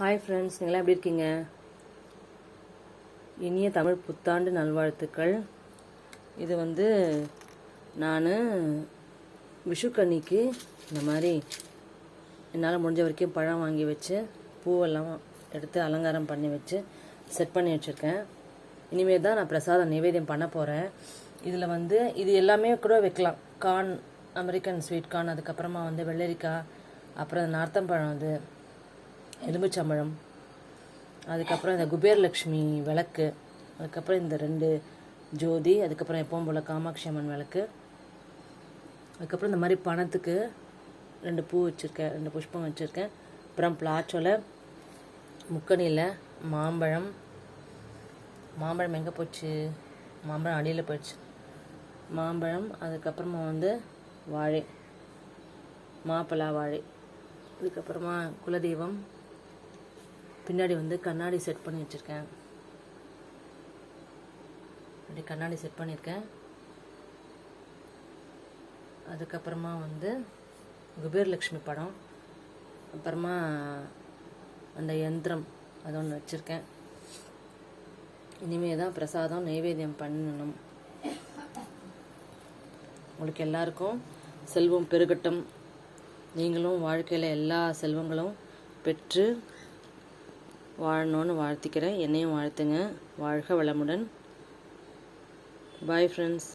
Hi friends நீங்களாம் எப்படி இருக்கீங்க? இனிய தமிழ் புத்தாண்டு நல்வாழ்த்துக்கள். இது வந்து நான் விஷுக்கண்ணிக்கு இந்த மாதிரி என்னால் முடிஞ்ச வரைக்கும் பழம் வாங்கி வச்சு பூவெல்லாம் எடுத்து அலங்காரம் பண்ணி வச்சு செட் பண்ணி வச்சுருக்கேன். இனிமேல் தான் நான் பிரசாதம் நிவேதியம் பண்ண போகிறேன் இதில் வந்து இது எல்லாமே கூட வைக்கலாம். கார்ன் அமெரிக்கன் ஸ்வீட் கார்ன் அதுக்கப்புறமா வந்து வெள்ளரிக்காய் அப்புறம் நார்த்தம்பழம் அது. எலுமிச்சம்பழம் அதுக்கப்புறம் இந்த குபேரலக்ஷ்மி விளக்கு அதுக்கப்புறம் இந்த ரெண்டு ஜோதி அதுக்கப்புறம் எப்பவும் போல் காமாட்சி அம்மன் விளக்கு அதுக்கப்புறம் இந்த மாதிரி பணத்துக்கு ரெண்டு பூ வச்சுருக்கேன் ரெண்டு புஷ்பம் வச்சுருக்கேன். அப்புறம் பிளாச்சோலை முக்கணியில் மாம்பழம் மாம்பழம் எங்கே போச்சு? மாம்பழம் அடியில் போயிடுச்சு. மாம்பழம் அதுக்கப்புறமா வந்து வாழை மாப்பிளா வாழை அதுக்கப்புறமா குலதெய்வம் பின்னாடி வந்து கண்ணாடி செட் பண்ணி வச்சுருக்கேன். அப்படி கண்ணாடி செட் பண்ணியிருக்கேன். அதுக்கப்புறமா வந்து குபேரலக்ஷ்மி படம். அப்புறமா அந்த யந்திரம் அது ஒன்று வச்சுருக்கேன். இனிமே தான் பிரசாதம் நைவேத்தியம் பண்ணணும். உங்களுக்கு எல்லாருக்கும் செல்வம் பெருகட்டும். நீங்களும் வாழ்க்கையில் எல்லா செல்வங்களும் பெற்று வாழணும்னு வாழ்த்திக்கிறேன். என்னையும் வாழ்த்துங்க. வாழ்க வளமுடன். Bye friends